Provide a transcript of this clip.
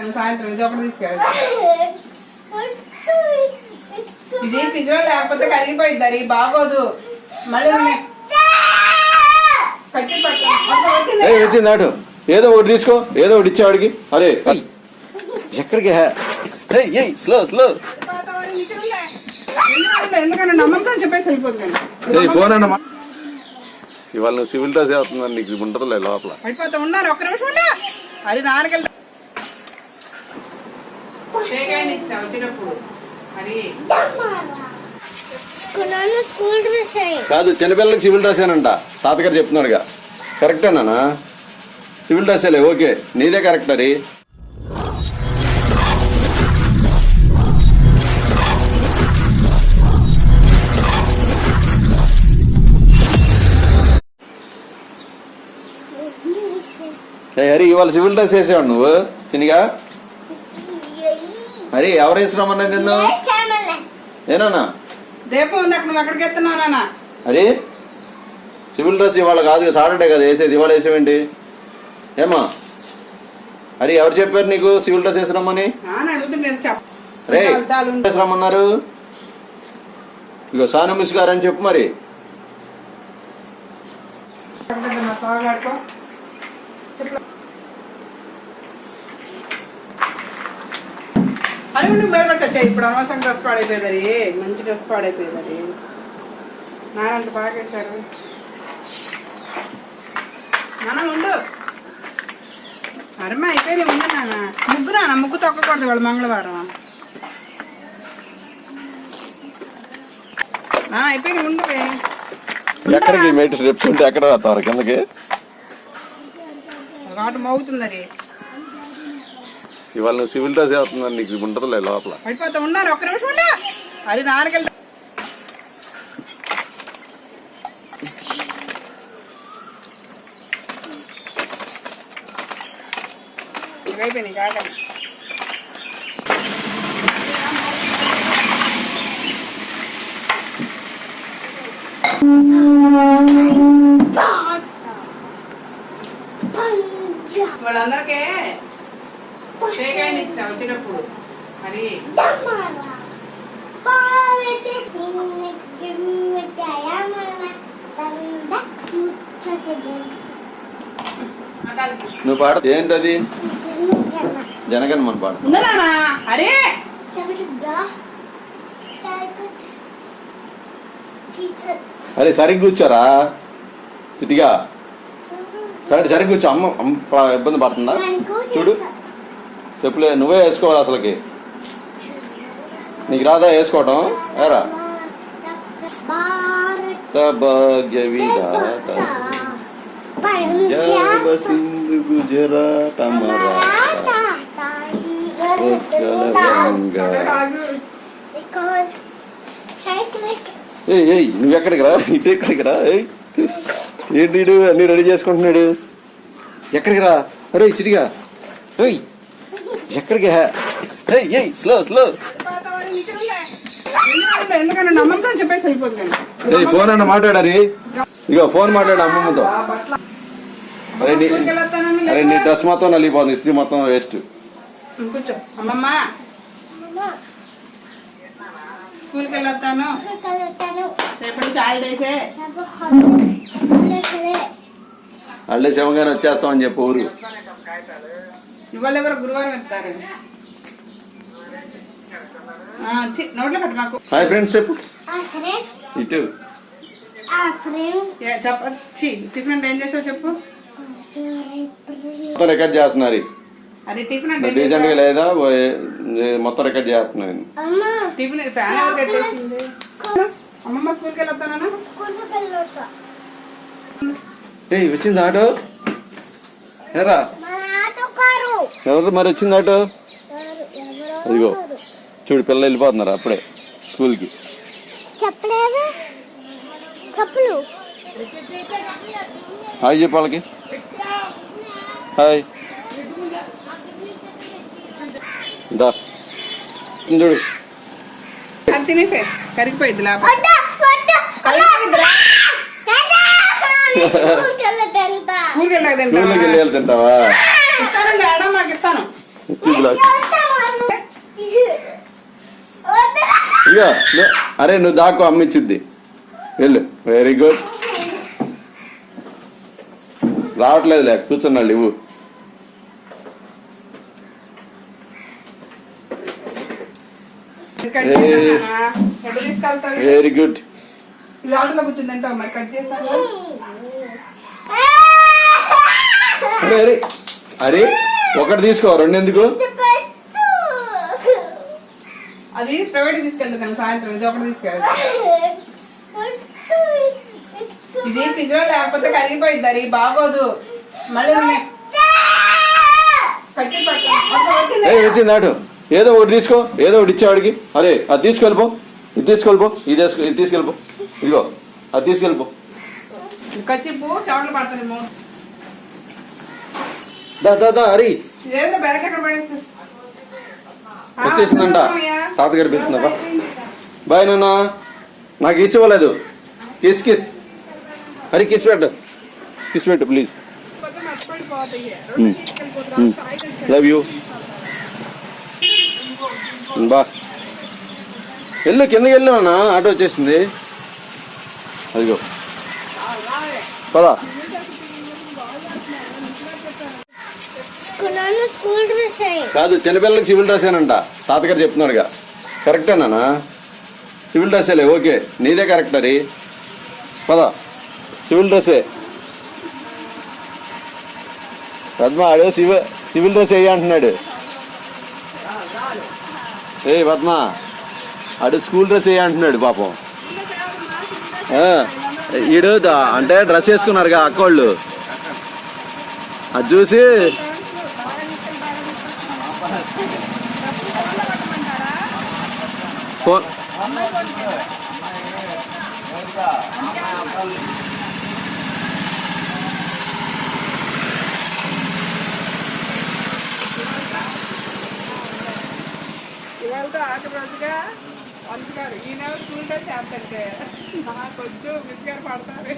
నేను సాయంత్రం ఇది ఒకటి తీసుకెళ్తా ఇది ఫ్రిడ్జ్లో లేకపోతే కరిగిపోయింది అది బాగోదు. మళ్ళీ నే- కట్టి పట్టు. అక్కడ వచ్చింది? ఏ వచ్చింది ఆటు ఏదో ఒకటి తీసుకో ఏదో ఒకటి ఇచ్చేవాడికి అరే ఎక్కడికి? Slow slow. ఎందుకంటే నమ్మకంతో చెప్పేసి వెళ్ళిపోతుంది ఫోన్ అన్న ఇవాళ నువ్వు సివిల్ డ్రెస్ అవుతుందని నీకు ఉంటుందిలే లోపల. అయిపోతా ఉన్నారు ఒక్క నిమిషం అది నాన్నకెళ్తా వచ్చేటప్పుడు మరి స్కూల్ డ్రెస్ కాదు చిన్నపిల్లలకి సివిల్ డ్రెస్ ఏనంట. తాతగారు చెప్తున్నాడుగా. కరెక్టేనా సివిల్ డ్రెస్సేలే ఓకే. నీదే కరెక్ట్ అది. హరి ఇవాళ సివిల్ డ్రెస్ వేసేవాడు నువ్వు? తినిగా? హరి ఎవరు వేసినామన్నా నిన్ను? ఏనా దీపం ఉంది అక్కడ నువ్వు ఎక్కడికి ఎత్తున్నావు నాన్న. అరే సివిల్ డ్రెస్ ఇవాళ కాదు సాటర్డే కదా వేసేది ఇవాళ వేసేవేంటి? ఏమా అరే ఎవరు చెప్పారు నీకు సివిల్ డ్రెస్ చెప్ప రే. డ్రెస్ రమ్మన్నారు. ఇగో సాను మిస్ గారు అని చెప్పు మరి. ఇప్పుడు అనవసరం డ్రెస్ పాడైపోయేది అది మంచి డ్రెస్ పాడైపోయేది అది నాన్న అంత బాగా వేశారు. నాన్న ఉండు. అరమ్మ అయిపోయి ఉండు నాన్న. ముగ్గు నాన్న ముగ్గు తొక్కకూడదు వాళ్ళు మంగళవారం. నాన్న అయిపోయి ఉండు. ఎక్కడికి మేటి స్టెప్స్ ఉంటే ఎక్కడ వస్తారు కిందకి? ఒక ఆట మోగుతుంది అది ఇవాళ నువ్వు సివిల్ డ్రెస్ అవుతుందని నీకు ఉంటుందిలే లోపల. అయిపోతా ఉన్నారు ఒక్క నిమిషం ఉండా అది నాన్నకెళ్తా అయిపోయినాయి కాకండి వాళ్ళందరికీ చేయకండి ఇచ్చిన వచ్చేటప్పుడు మరి అకాలి. నువ్వు పాడ. ఏంటది? జనగన్ మన పాట? అరే! అరే సరిగ్గా కూర్చోరా? చిటిగా కరెక్ట్ సరిగ్గా కూర్చో. అమ్మ ఇబ్బంది పడుతుందా? చూడు. చెప్పులే నువ్వే వేసుకోవాలి అసలుకి. నీకు రాదా వేసుకోవటం? ఏరా? భాగ్య గుజరాట ఏయ్ నువ్వు ఎక్కడికి రా? ఇటు ఎక్కడికి రా? ఏయ్ ఏంటి అన్ని రెడీ చేసుకుంటున్నాడు. ఎక్కడికి రా? అరే చిటిగా ఏయ్ ఎక్కడికి? ఏయ్ ఏయ్ స్లో స్లో ఏయ్ ఫోన్ అన్న మాట్లాడారి. ఇగో ఫోన్ మాట్లాడు అమ్మమ్మతో అరే నీ అరే నీ డ్రెస్ మొత్తం నలిగిపోతుంది ఇస్త్రీ మొత్తం వేస్ట్. స్కూల్కి వెళ్ళొస్తాను రేపటి వచ్చేస్తామని చెప్పు ఊరు. ఇవాళ ఎవరు గురువారం చి, నోట్లో పెట్టు మాకు. హాయ్ ఫ్రెండ్స్ చెప్పు. ఇటు. ఏ, చెప్ప చి, టిఫిన్ అంటే ఏం చేసావు చెప్పు. మొత్తం రికార్డ్ చేస్తున్నారు. అరే టిఫిన్ అంటే ఏం డీసెంట్గా చేసావు? లేదా? మొత్తం రికార్డ్ చేస్తున్నాను టిఫిన్ ఫ్యాన్ ఎవరు పెట్టేసింది? అమ్మమ్మ స్కూల్కి వెళ్ళొస్తానా ఏయ్ వచ్చింది ఆటో. ఎరా ఎవరు మరి వచ్చింది ఆటో అదిగో చూడు పిల్లలు వెళ్ళిపోతున్నారు అప్పుడే స్కూల్కి. హాయ్ చెప్పు వాళ్ళకి. హాయ్. దా. చూడు. తినేసే కరిగిపోయింది లేకపోతే ఇక అరే నువ్వు దాక్కో అమ్మ ఇచ్చుద్ది వెళ్ళు వెరీ గుడ్ రావట్లేదులే కూర్చున్నాళ్ళు ఇవ్వు. వెరీ గుడ్ అరే. అరే. ఒకటి తీసుకో రెండు ఎందుకు? అది ప్రైవేట్ తీసుకెళ్తాను సాయంత్రం ఇది ఒకటి తీసుకెళ్తా. ఇది ఫ్రిడ్జ్లో లేకపోతే కరిగిపోయింది అది బాగోదు. మళ్ళీ వచ్చింది. ఏదో ఒకటి తీసుకో ఏదో ఒకటి ఇచ్చేవాడికి అరే అది తీసుకెళ్ళిపో. ఇది తీసుకెళ్ళిపో ఇది తీసుకు ఇది తీసుకెళ్ళిపో. ఇదిగో అది తీసుకెళ్ళిపో. చెమటలు పడతానేమో దా వచ్చేసిందంట. తాతగారు పిలుస్తుందా బాయ్ నాన్న నాకు కిస్ ఇవ్వలేదు. Kiss kiss. అరే కిస్ పెట్టు. కిస్ పెట్టు ప్లీజ్. లవ్ యూ బా. వెళ్ళు కిందకి వెళ్ళు అన్న ఆటో వచ్చేసింది. అదిగో. పదా. నాన్న స్కూల్ డ్రెస్ కాదు చిన్నపిల్లలకి సివిల్ డ్రెస్ ఏనంట. తాతగారు చెప్తున్నాడుగా. కరెక్టేనా సివిల్ డ్రెస్సేలే ఓకే. నీదే కరెక్ట్ అది. పద. సివిల్ డ్రెస్సే పద్మ ఆడు సివిల్ సివిల్ డ్రెస్ వేయ అంటున్నాడు. ఏ పద్మ ఆడు స్కూల్ డ్రెస్ వేయ అంటున్నాడు పాపం. ఈడు అంటే డ్రెస్ వేసుకున్నారుగా అక్కోళ్ళు. అది చూసి ఫోన్. ఇవాళతో ఆఖరి రోజుగా వంశీ గారు ఈ నెల స్కూల్ డ్రెస్ చేస్తాంటే కొంచెం గారు పడతారు.